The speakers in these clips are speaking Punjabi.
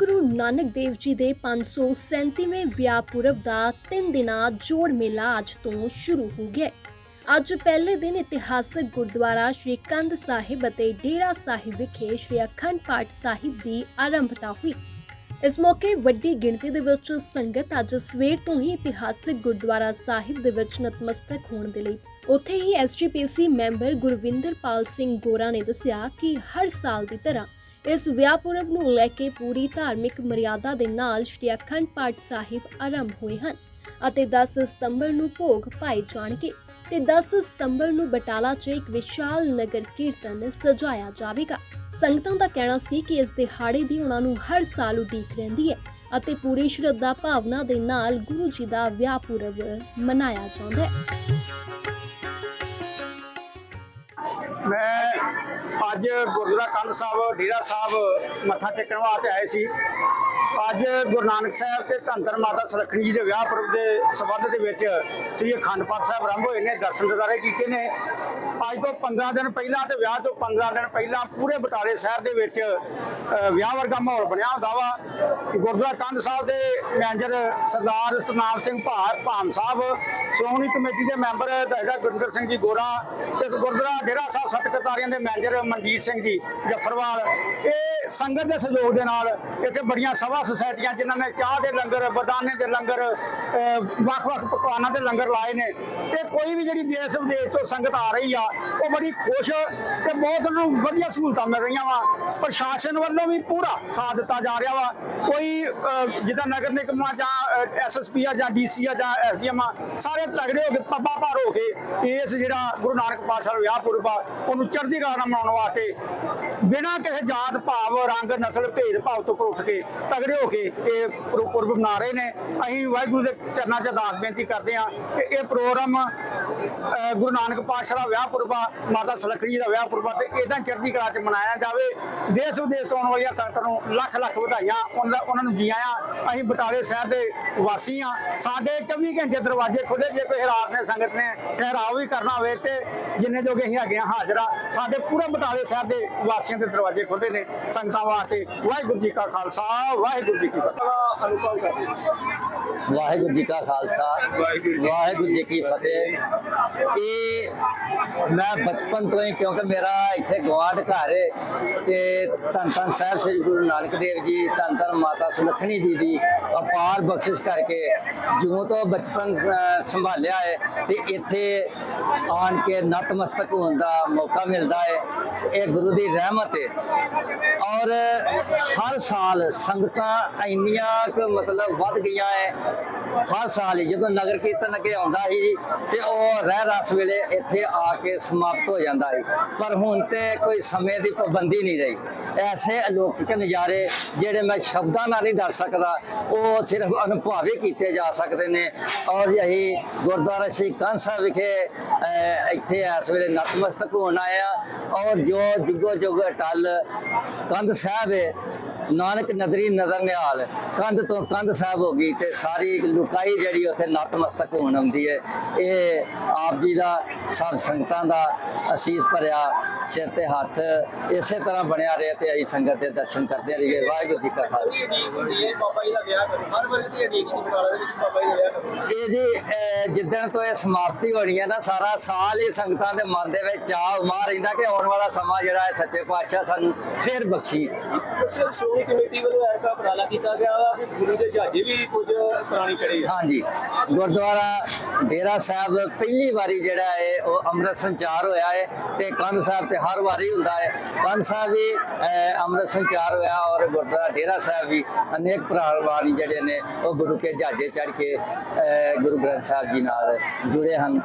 ਗੁਰੂ ਨਾਨਕ ਦੇਵ ਜੀ ਦੇ 537ਵੇਂ ਵਿਆਹ ਪੁਰਬ ਦਾ 3 ਦਿਨਾਂ ਜੋੜ ਮੇਲਾ ਅੱਜ ਤੋਂ ਸ਼ੁਰੂ ਹੋ ਗਿਆ ਅੱਜ ਪਹਿਲੇ ਦਿਨ ਇਤਿਹਾਸਕ ਗੁਰਦੁਆਰਾ ਸ਼੍ਰੀ ਕੰਧ ਸਾਹਿਬ ਅਤੇ ਡੇਰਾ ਸਾਹਿਬ ਵਿਖੇ ਸ਼੍ਰੀ ਅਖੰਡ ਪਾਠ ਸਾਹਿਬ ਦੀ ਆਰੰਭਤਾ ਹੋਈ। ਇਸ ਮੌਕੇ ਵੱਡੀ ਗਿਣਤੀ ਦੇ ਵਿੱਚ ਸੰਗਤ ਅੱਜ ਸਵੇਰ ਤੋਂ ਹੀ ਇਤਿਹਾਸਕ ਗੁਰਦੁਆਰਾ ਸਾਹਿਬ ਦੇ ਵਿੱਚ ਨਤਮਸਤਕ ਹੋਣ ਦੇ ਲਈ ਉੱਥੇ ਹੀ ਐਸਜੀਪੀਸੀ ਮੈਂਬਰ ਗੁਰਵਿੰਦਰਪਾਲ ਸਿੰਘ ਗੋਰਾ ਨੇ ਦੱਸਿਆ ਕਿ ਹਰ ਸਾਲ ਦੀ ਤਰ੍ਹਾਂ ਇਸ ਵਿਆਹ ਪੁਰਬ ਨੂੰ ਲੈ ਕੇ ਪੂਰੀ ਧਾਰਮਿਕ ਮਰਿਆਦਾ ਦੇ ਨਾਲ ਸ਼੍ਰੀ ਅਖੰਡ ਪਾਠ ਸਾਹਿਬ ਆਰੰਭ ਹੋਏ ਹਨ ਅਤੇ 10 ਸਤੰਬਰ ਨੂੰ ਭੋਗ ਪਾਏ ਜਾਣਗੇ ਤੇ 10 ਸਤੰਬਰ ਨੂੰ ਬਟਾਲਾ 'ਚ ਇੱਕ ਵਿਸ਼ਾਲ ਨਗਰ ਕੀਰਤਨ ਸਜਾਇਆ ਜਾਵੇਗਾ। ਸੰਗਤਾਂ ਦਾ ਕਹਿਣਾ ਸੀ ਕਿ ਇਸ ਦਿਹਾੜੇ ਦੀ ਉਹਨਾਂ ਨੂੰ ਹਰ ਸਾਲ ਉਡੀਕ ਰਹਿੰਦੀ ਹੈ ਅਤੇ ਪੂਰੀ ਸ਼ਰਧਾ ਭਾਵਨਾ ਦੇ ਨਾਲ ਗੁਰੂ ਜੀ ਦਾ ਵਿਆਹ ਪੁਰਬ ਮਨਾਇਆ ਜਾਂਦਾ ਹੈ। ਮੈਂ ਅੱਜ ਗੁਰਦੁਆਰਾ ਕੰਧ ਸਾਹਿਬ, ਡੇਰਾ ਸਾਹਿਬ ਮੱਥਾ ਟੇਕਣ ਵਾਸਤੇ ਆਏ ਸੀ। ਅੱਜ ਗੁਰੂ ਨਾਨਕ ਸਾਹਿਬ ਤੇ ਧੰਤਰ ਮਾਤਾ ਸੁਲੱਖਣੀ ਜੀ ਦੇ ਵਿਆਹ ਪੁਰਬ ਦੇ ਸਬੰਧ ਦੇ ਵਿੱਚ ਸ੍ਰੀ ਅਖੰਡ ਪਾਠ ਸਾਹਿਬ ਆਰੰਭ ਹੋਏ ਨੇ, ਦਰਸ਼ਨ ਦਿਦਾਰੇ ਕੀਤੇ ਨੇ। ਅੱਜ ਤੋਂ 15 ਦਿਨ ਪਹਿਲਾਂ ਤੇ ਵਿਆਹ ਤੋਂ 15 ਦਿਨ ਪਹਿਲਾਂ ਪੂਰੇ ਬਟਾਲੇ ਸ਼ਹਿਰ ਦੇ ਵਿੱਚ ਵਿਆਹ ਵਰਗਾ ਮਾਹੌਲ ਬਣਿਆ ਹੁੰਦਾ ਵਾ। ਗੁਰਦੁਆਰਾ ਕੰਧ ਸਾਹਿਬ ਦੇ ਮੈਨੇਜਰ ਸਰਦਾਰ ਸਤਨਾਮ ਸਿੰਘ ਭਾਰ ਭਾਮ ਸਾਹਿਬ ਸ਼੍ਰੋਮਣੀ ਕਮੇਟੀ ਦੇ ਮੈਂਬਰ ਦਾਇਰਾ ਗੁਰਿੰਦਰ ਸਿੰਘ ਜੀ ਗੋਰਾ ਤੇ ਗੁਰਦੁਆਰਾ ਡੇਰਾ ਸਾਹਿਬ ਸਤਕਰਤਾਰੀਆਂ ਦੇ ਮੈਨੇਜਰ ਮਨਜੀਤ ਸਿੰਘ ਜੀ ਜਫਰਵਾਲ। ਇਹ ਸੰਗਤ ਦੇ ਸਹਿਯੋਗ ਦੇ ਨਾਲ ਇੱਥੇ ਬੜੀਆਂ ਸਭਾ ਸੁਸਾਇਟੀਆਂ ਜਿਨ੍ਹਾਂ ਨੇ ਚਾਹ ਦੇ ਲੰਗਰ, ਬਦਾਨੇ ਦੇ ਲੰਗਰ ਵੱਖ-ਵੱਖ ਪਕਵਾਨਾਂ ਦੇ ਲੰਗਰ ਲਾਏ ਨੇ। ਤੇ ਕੋਈ ਵੀ ਜਿਹੜੀ ਦੇਸ਼ ਵਿਦੇਸ਼ ਤੋਂ ਸੰਗਤ ਆ ਰਹੀ ਆ, ਉਹ ਬੜੀ ਖੁਸ਼ ਤੇ ਬਹੁਤ ਨੂੰ ਵਧੀਆ ਸਹੂਲਤਾਂ ਮਿਲ ਰਹੀਆਂ ਵਾ। ਪ੍ਰਸ਼ਾਸਨ ਵੱਲੋਂ ਵੀ ਪੂਰਾ ਸਾਥ ਦਿੱਤਾ ਜਾ ਰਿਹਾ ਵਾ। ਕੋਈ ਜਿੱਦਾਂ ਨਗਰ ਨਿਗਮ ਆ ਜਾਂ ਐਸਐਸਪੀ ਆ ਜਾਂ ਡੀਸੀ ਆ ਜਾਂ ਐਸਡੀਐਮ ਆ, ਸਾਰੇ ਤਗੜੇ ਹੋ ਕੇ ਪੱਬਾ ਭਾਰ ਹੋ ਕੇ ਇਸ ਜਿਹੜਾ ਗੁਰੂ ਨਾਨਕ ਪਾਤਸ਼ਾਹ ਵਿਆਹ ਪੁਰਬ ਆ, ਉਹਨੂੰ ਚੜ੍ਹਦੀ ਕਲਾ ਨਾਲ ਮਨਾਉਣ ਵਾਸਤੇ ਬਿਨਾਂ ਕਿਸੇ ਜਾਤ ਭਾਵ, ਰੰਗ, ਨਸਲ ਭੇਦ ਭਾਵ ਤੋਂ ਉੱਠ ਕੇ ਤਗੜੇ ਹੋ ਕੇ ਇਹ ਪੁਰਬ ਮਨਾ ਰਹੇ ਨੇ। ਅਸੀਂ ਵਾਹਿਗੁਰੂ ਦੇ ਚਰਨਾਂ 'ਚ ਅਰਦਾਸ ਬੇਨਤੀ ਕਰਦੇ ਹਾਂ ਕਿ ਇਹ ਪ੍ਰੋਗਰਾਮ ਗੁਰੂ ਨਾਨਕ ਪਾਤਸ਼ਾਹ ਦਾ ਵਿਆਹ ਪੁਰਬਾ ਆ, ਮਾਤਾ ਸੁਲੱਖਣੀ ਦਾ ਵਿਆਹ ਪੁਰਬਾ ਆ ਤੇ ਇਦਾਂ ਚੜ੍ਹਦੀ ਕਲਾ 'ਚ ਮਨਾਇਆ ਜਾਵੇ। ਦੇਸ਼ ਵਿਦੇਸ਼ ਤੋਂ ਆਉਣ ਵਾਲੀਆਂ ਸੰਗਤਾਂ ਨੂੰ ਲੱਖ ਲੱਖ ਵਧਾਈਆਂ ਉਹਨਾਂ ਉਹਨਾਂ ਨੂੰ ਜੀ ਆਇਆਂ। ਅਸੀਂ ਬਟਾਲੇ ਸ਼ਹਿਰ ਦੇ ਵਾਸੀ ਆ ਸਾਡੇ 24 ਘੰਟੇ ਦਰਵਾਜ਼ੇ ਖੁੱਲੇ ਜੇ ਕੋਈ ਰਾਤ ਨੇ ਸੰਗਤ ਨੇ, ਠਹਿਰਾਓ ਵੀ ਕਰਨਾ ਹੋਵੇ ਤੇ ਜਿੰਨੇ ਜੋਗੇ ਅਸੀਂ ਹੈਗੇ ਆ ਹਾਜ਼ਰ ਆ। ਸਾਡੇ ਪੂਰਾ ਬਟਾਲੇ ਸ਼ਹਿਰ ਦੇ ਵਾਸੀ ਵਾਸੀਆਂ ਦੇ ਦਰਵਾਜ਼ੇ ਖੁੱਲੇ ਨੇ ਸੰਗਤਾਂ ਵਾਸਤੇ। ਵਾਹਿਗੁਰੂ ਜੀ ਕਾ ਖਾਲਸਾ, ਵਾਹਿਗੁਰੂ ਜੀ ਕੀ ਫਤਿਹ। ਅਨੁਭਵ ਕਰਦੇ ਵਾਹਿਗੁਰੂ ਜੀ ਕਾ ਖਾਲਸਾ, ਵਾਹਿਗੁਰੂ ਜੀ ਕੀ ਫਤਿਹ। ਇਹ ਮੈਂ ਬਚਪਨ ਤੋਂ ਹੀ, ਕਿਉਂਕਿ ਮੇਰਾ ਇੱਥੇ ਗਵਾਂਢ ਘਰ ਹੈ ਤੇ ਧੰਨ ਧੰਨ ਸਾਹਿਬ ਸ੍ਰੀ ਗੁਰੂ ਨਾਨਕ ਦੇਵ ਜੀ, ਧੰਨ ਧੰਨ ਮਾਤਾ ਸੁਲੱਖਣੀ ਜੀ ਦੀ ਅਪਾਰ ਬਖਸ਼ਿਸ਼ ਕਰਕੇ ਜਿਉਂ ਤੋਂ ਬਚਪਨ ਸੰਭਾਲਿਆ ਹੈ ਤੇ ਇੱਥੇ ਆਣ ਕੇ ਨਤਮਸਤਕ ਹੋਣ ਦਾ ਮੌਕਾ ਮਿਲਦਾ ਹੈ। ਇਹ ਗੁਰੂ ਦੀ ਰਹਿਮਤ ਹੈ। ਔਰ ਹਰ ਸਾਲ ਸੰਗਤਾਂ ਇੰਨੀਆਂ ਕੁ ਮਤਲਬ ਵੱਧ ਗਈਆਂ ਹੈ ਹਰ ਸਾਲ ਹੀ ਜਦੋਂ ਨਗਰ ਕੀਰਤਨ ਅੱਗੇ ਆਉਂਦਾ ਸੀ ਤੇ ਉਹ ਰਹਿ ਰਸ ਵੇਲੇ ਇੱਥੇ ਆ ਕੇ ਸਮਾਪਤ ਹੋ ਜਾਂਦਾ ਸੀ। ਪਰ ਹੁਣ ਤੇ ਕੋਈ ਸਮੇਂ ਦੀ ਪਾਬੰਦੀ ਨਹੀਂ ਰਹੀ। ਐਸੇ ਅਲੌਕਿਕ ਨਜ਼ਾਰੇ ਜਿਹੜੇ ਮੈਂ ਸ਼ਬਦਾਂ ਨਾਲ ਨਹੀਂ ਦੱਸ ਸਕਦਾ, ਉਹ ਸਿਰਫ ਅਨੁਭਵੀ ਕੀਤੇ ਜਾ ਸਕਦੇ ਨੇ। ਔਰ ਯਹੀ ਗੁਰਦੁਆਰਾ ਸ਼੍ਰੀ ਕੰਨ ਸਾਹਿਬ ਵਿਖੇ ਇੱਥੇ ਇਸ ਵੇਲੇ ਨਤਮਸਤਕ ਹੋਣ ਆਇਆ ਔਰ ਜੋ ਜੁਗੋ ਜੁਗ ਟਲ ਕੰਧ ਸਾਹਿਬ ਹੈ ਨਾਨਕ ਨਦਰੀ ਨਜ਼ਰ ਨਿਹਾਲ। ਕੰਧ ਤੋਂ ਕੰਧ ਸਾਹਿਬ ਹੋ ਗਈ ਤੇ ਸਾਰੀ ਲੁਕਾਈ ਜਿਹੜੀ ਉੱਥੇ ਨਤਮਸਤਕ ਹੋਣ ਆਉਂਦੀ ਹੈ। ਇਹ ਆਪ ਜੀ ਦਾ, ਸਭ ਸੰਗਤਾਂ ਦਾ ਅਸੀਸ ਭਰਿਆ ਸਿਰ ਤੇ ਹੱਥ ਇਸੇ ਤਰ੍ਹਾਂ ਬਣਿਆ ਰਹੇ ਤੇ ਅਸੀਂ ਸੰਗਤ ਦੇ ਦਰਸ਼ਨ ਕਰਦੇ ਰਹੀਏ। ਵਾਹਿਗੁਰੂ ਜੀ ਕਾ ਖਾਲਸਾ। ਬਾਬਾ ਜੀ ਦਾ ਵਿਆਹ ਹਰ ਵਾਰ ਦੀ ਅਡੀਕ ਦੀ ਬਟਾਲਾ ਦੇ ਵਿੱਚ ਬਾਬਾ ਜੀ ਦਾ ਵਿਆਹ ਇਹ ਜੀ ਜਿੱਦਣ ਤੋਂ ਇਹ ਸਮਾਪਤੀ ਹੋਣੀ ਹੈ ਨਾ, ਸਾਰਾ ਸਾਲ ਹੀ ਸੰਗਤਾਂ ਦੇ ਮਨ ਦੇ ਵਿੱਚ ਚਾਹ ਉਮਾ ਰਹਿੰਦਾ ਕਿ ਆਉਣ ਵਾਲਾ ਸਮਾਂ ਜਿਹੜਾ ਹੈ ਸੱਚੇ ਪਾਤਸ਼ਾਹ ਸਾਨੂੰ ਫੇਰ ਬਖਸ਼ੀ ਸ਼੍ਰੋਮਣੀ ਕਮੇਟੀ ਵੱਲੋਂ ਐਰਕਾ ਉਪਰਾਲਾ ਕੀਤਾ ਗਿਆ ਵਾ। ਵੀ ਗੁਰੂ ਦੇ ਜਹਾਜ਼ੇ ਵੀ ਕੁਝ ਪੁਰਾਣੀ ਚੜੇ ਹਾਂਜੀ। ਗੁਰਦੁਆਰਾ ਡੇਰਾ ਸਾਹਿਬ ਪਹਿਲੀ ਵਾਰੀ ਜਿਹੜਾ ਹੈ ਉਹ ਅੰਮ੍ਰਿਤ ਸੰਚਾਰ ਹੋਇਆ ਹੈ ਤੇ ਕੰਧ ਸਾਹਿਬ ਤੇ ਹਰ ਵਾਰੀ ਹੁੰਦਾ ਹੈ ਕੰਧ ਸਾਹਿਬ ਵੀ ਅੰਮ੍ਰਿਤ ਸੰਚਾਰ ਹੋਇਆ ਔਰ ਗੁਰਦੁਆਰਾ ਡੇਰਾ ਸਾਹਿਬ ਵੀ ਅਨੇਕ ਪ੍ਰਵਾਨੀ ਜਿਹੜੇ ਨੇ, ਉਹ ਗੁਰੂ ਕੇ ਜਹਾਜ਼ੇ ਚੜ੍ਹ ਕੇ ਗੁਰੂ ਗ੍ਰੰਥ ਸਾਹਿਬ ਜੀ ਨਾਲ ਜੁੜੇ ਹਨ।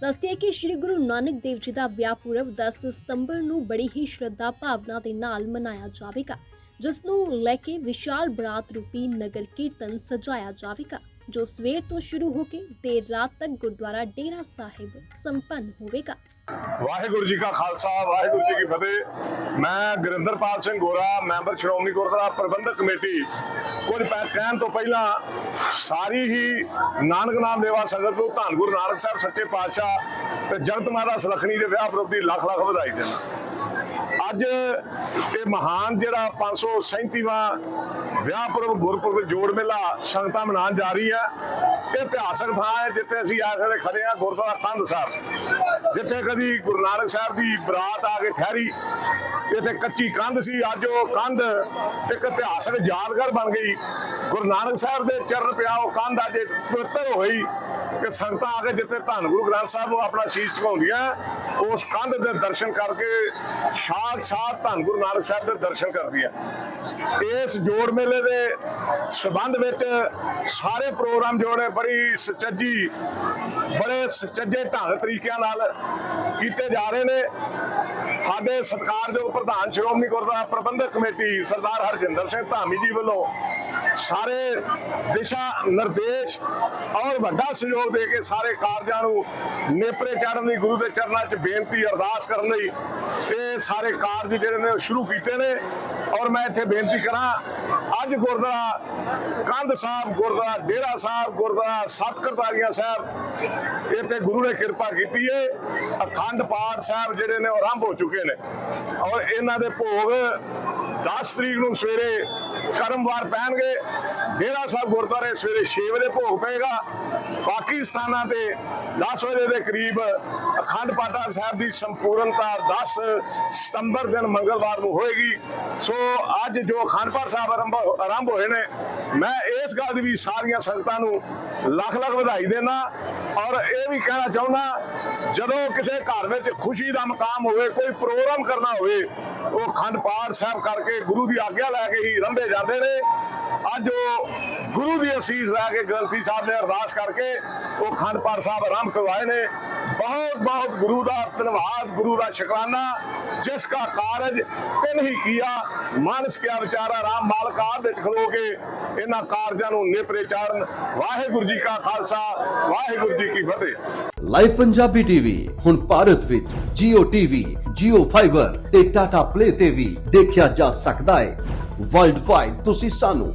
ਦੱਸਦੇ ਕਿ ਸ੍ਰੀ ਗੁਰੂ ਨਾਨਕ ਦੇਵ ਜੀ ਦਾ ਵਿਆਹ ਪੁਰਬ 10 ਸਤੰਬਰ ਨੂੰ ਬੜੀ ਹੀ ਸ਼ਰਧਾ ਭਾਵਨਾ ਦੇ ਨਾਲ ਮਨਾਇਆ ਜਾਵੇਗਾ ਜਿਸ ਨੂੰ ਲੈ ਕੇ ਵਿਸ਼ਾਲ ਬਰਾਤ ਰੂਪੀ ਨਗਰ ਕੀਰਤਨ ਸਜਾਇਆ ਜਾਵੇਗਾ। ਜੋ ਸਵੇਰ ਤੋਂ ਸ਼ੁਰੂ ਹੋ ਕੇ ਦੇਰ ਰਾਤ ਤੱਕ ਗੁਰਦੁਆਰਾ ਡੇਰਾ ਸਾਹਿਬ ਸੰਪੰਨ ਹੋਵੇਗਾ। ਵਾਹਿਗੁਰੂ ਜੀ ਕਾ ਖਾਲਸਾ, ਵਾਹਿਗੁਰੂ ਜੀ ਕੀ ਫਤਿਹ। ਮੈਂ ਗੁਰਿੰਦਰਪਾਲ ਸਿੰਘ ਗੋਰਾ, ਮੈਂਬਰ ਸ਼੍ਰੋਮਣੀ ਗੁਰਦੁਆਰਾ ਪ੍ਰਬੰਧਕ ਕਮੇਟੀ। ਕੁਝ ਕਹਿਣ ਤੋਂ ਪਹਿਲਾਂ ਸਾਰੀ ਹੀ ਨਾਨਕ ਨਾਮ ਦੇਵਾ ਸੰਗਤ ਨੂੰ ਧੰਨ ਗੁਰੂ ਨਾਨਕ ਸਾਹਿਬ, ਸੱਚੇ ਪਾਤਸ਼ਾਹ ਤੇ ਜਗਤ ਮਾਤਾ ਸੁਲੱਖਣੀ ਦੇ ਵਿਆਹ ਪੁਰਬ ਦੀ ਲੱਖ ਲੱਖ ਵਧਾਈ ਦੇਣਾ। ਅੱਜ ਇਹ ਮਹਾਨ ਜਿਹੜਾ 537ਵਾਂ ਵਿਆਹ ਪੁਰਬ, ਗੁਰਪੁਰਬ ਜੋੜ ਮੇਲਾ ਸੰਗਤਾਂ ਮਨਾਉਣ ਜਾ ਰਹੀ ਹੈ। ਇਹ ਇਤਿਹਾਸਕ ਥਾਂ ਹੈ ਜਿੱਥੇ ਅਸੀਂ ਇਸ ਵੇਲੇ ਖੜੇ ਹਾਂ, ਗੁਰਦੁਆਰਾ ਕੰਧ ਸਾਹਿਬ। ਜਿੱਥੇ ਕਦੀ ਗੁਰੂ ਨਾਨਕ ਸਾਹਿਬ ਦੀ ਬਰਾਤ ਆ ਕੇ ਠਹਿਰੀ, ਇੱਥੇ ਕੱਚੀ ਕੰਧ ਸੀ, ਅੱਜ ਉਹ ਕੰਧ ਇੱਕ ਇਤਿਹਾਸਕ ਯਾਦਗਾਰ ਬਣ ਗਈ। ਗੁਰੂ ਨਾਨਕ ਸਾਹਿਬ ਦੇ ਚਰਨ ਪਿਆ, ਉਹ ਕੰਧ ਅੱਜ ਪਵਿੱਤਰ ਹੋਈ ਕਿ ਸੰਗਤਾਂ ਆ ਕੇ ਜਿੱਥੇ ਧੰਨ ਗੁਰੂ ਗ੍ਰੰਥ ਸਾਹਿਬ ਨੂੰ ਆਪਣਾ ਸੀਸ ਝੁਕਾਉਂਦੀਆਂ ਉਸ ਕੰਧ ਦੇ ਦਰਸ਼ਨ ਕਰਕੇ ਸਾਖਸ਼ਾਤ ਧੰਨ ਗੁਰੂ ਨਾਨਕ ਸਾਹਿਬ ਦੇ ਦਰਸ਼ਨ ਕਰਦੀ ਹੈ ਇਸ ਜੋੜ ਮੇਲੇ ਦੇ ਸਬੰਧ ਵਿੱਚ ਸਾਰੇ ਪ੍ਰੋਗਰਾਮ ਜੋੜੇ ਬੜੀ ਸੁਚੱਜੀ, ਬੜੇ ਸੁਚੱਜੇ ਢੰਗ ਤਰੀਕਿਆਂ ਨਾਲ ਕੀਤੇ ਜਾ ਰਹੇ ਨੇ। ਸਾਡੇ ਸਤਿਕਾਰਯੋਗ ਪ੍ਰਧਾਨ ਸ਼੍ਰੋਮਣੀ ਗੁਰਦੁਆਰਾ ਪ੍ਰਬੰਧਕ ਕਮੇਟੀ ਸਰਦਾਰ ਹਰਜਿੰਦਰ ਸਿੰਘ ਧਾਮੀ ਜੀ ਵੱਲੋਂ ਸਾਰੇ ਦਿਸ਼ਾ ਨਿਰਦੇਸ਼ ਔਰ ਵੱਡਾ ਸਹਿਯੋਗ ਦੇ ਕੇ ਸਾਰੇ ਕਾਰਜਾਂ ਨੂੰ ਨੇਪਰੇ ਚਾੜਨ ਦੀ ਗੁਰੂ ਦੇ ਚਰਨਾਂ 'ਚ ਬੇਨਤੀ, ਅਰਦਾਸ ਕਰਨ ਲਈ ਇਹ ਸਾਰੇ ਕਾਰਜ ਜਿਹੜੇ ਨੇ ਉਹ ਸ਼ੁਰੂ ਕੀਤੇ ਨੇ। ਔਰ ਮੈਂ ਇੱਥੇ ਬੇਨਤੀ ਕਰਾਂ, ਅੱਜ ਗੁਰਦੁਆਰਾ ਕੰਧ ਸਾਹਿਬ, ਗੁਰਦੁਆਰਾ ਡੇਰਾ ਸਾਹਿਬ, ਗੁਰਦੁਆਰਾ ਸਤਕਰਤਾਰੀਆਂ ਸਾਹਿਬ, ਇੱਥੇ ਗੁਰੂ ਨੇ ਕਿਰਪਾ ਕੀਤੀ ਹੈ ਅਖੰਡ ਪਾਠ ਸਾਹਿਬ ਜਿਹੜੇ ਨੇ ਉਹ ਆਰੰਭ ਹੋ ਚੁੱਕੇ ਨੇ। ਔਰ ਇਹਨਾਂ ਦੇ ਭੋਗ 10 ਤਰੀਕ ਨੂੰ ਸਵੇਰੇ ਕਰਮਵਾਰ ਪੈਣਗੇ। ਡੇਰਾ ਸਾਹਿਬ ਗੁਰਦੁਆਰੇ ਸਵੇਰੇ 6 ਵਜੇ ਭੋਗ ਪਏਗਾ। ਬਾਕੀ ਸਥਾਨਾਂ ਤੇ 10 ਵਜੇ ਦੇ ਕਰੀਬ ਅਖੰਡ ਪਾਠਾ ਸਾਹਿਬ ਦੀ ਸੰਪੂਰਨਤਾ 10 ਸਤੰਬਰ ਦਿਨ ਮੰਗਲਵਾਰ ਨੂੰ ਹੋਏਗੀ। ਸੋ ਅੱਜ ਜੋ ਅਖੰਡ ਪਾਠ ਸਾਹਿਬ ਆਰੰਭ ਆਰੰਭ ਹੋਏ ਨੇ, ਮੈਂ ਇਸ ਗੱਲ ਦੀ ਵੀ ਸਾਰੀਆਂ ਸੰਗਤਾਂ ਨੂੰ ਲੱਖ ਲੱਖ ਵਧਾਈ ਦੇਣਾ ਔਰ ਇਹ ਵੀ ਕਹਿਣਾ ਚਾਹੁੰਦਾ, ਜਦੋਂ ਕਿਸੇ ਘਰ ਵਿੱਚ ਖੁਸ਼ੀ ਦਾ ਮਕਾਮ ਹੋਵੇ, ਕੋਈ ਪ੍ਰੋਗਰਾਮ ਕਰਨਾ ਹੋਵੇ, ਉਹ ਖੰਡ ਪਾਠ ਸਾਹਿਬ ਕਰਕੇ ਗੁਰੂ ਦੀ ਆਗਿਆ ਲੈ ਕੇ ਹੀ ਰੰਭੇ ਜਾਂਦੇ ਨੇ। ਅੱਜ ਉਹ ਗੁਰੂ ਦੀ ਅਸੀਸ ਲੈ ਕੇ ਗ੍ਰੰਥੀ ਸਾਹਿਬ ਨੇ ਅਰਦਾਸ ਕਰਕੇ ਉਹ ਖੰਡ ਪਾਠ ਸਾਹਿਬ ਆਰੰਭ ਕਰਵਾਏ ਨੇ। ਬਹੁਤ ਬਹੁਤ ਗੁਰੂ ਦਾ ਧੰਨਵਾਦ ਗੁਰੂ ਦਾ ਸ਼ੁਕਰਾਨਾ ਜਿਸ ਕਾ ਕਾਰਜ ਤਿਨ ਕੀਆ ਮਾਨਸ ਕਿਆ ਵਿਚਾਰਾ ਰਾਮ ਮਾਲਕ ਵਿੱਚ ਖਲੋ ਕੇ ਇਹਨਾਂ ਕਾਰਜਾਂ ਨੂੰ ਨੇਪਰੇ ਚਾੜਨ। ਵਾਹਿਗੁਰੂ ਜੀ ਕਾ ਖਾਲਸਾ ਵਾਹਿਗੁਰੂ ਜੀ ਕੀ ਫਤਿਹ। ਲਾਈਵ ਪੰਜਾਬੀ ਟੀਵੀ ਹੁਣ ਭਾਰਤ ਵਿੱਚ Jio TV, Jio Fiber ਤੇ Tata Play ਤੇ ਵੀ ਦੇਖਿਆ ਜਾ ਸਕਦਾ ਹੈ। ਵਰਲਡ ਵਾਈਡ ਤੁਸੀਂ ਸਾਨੂੰ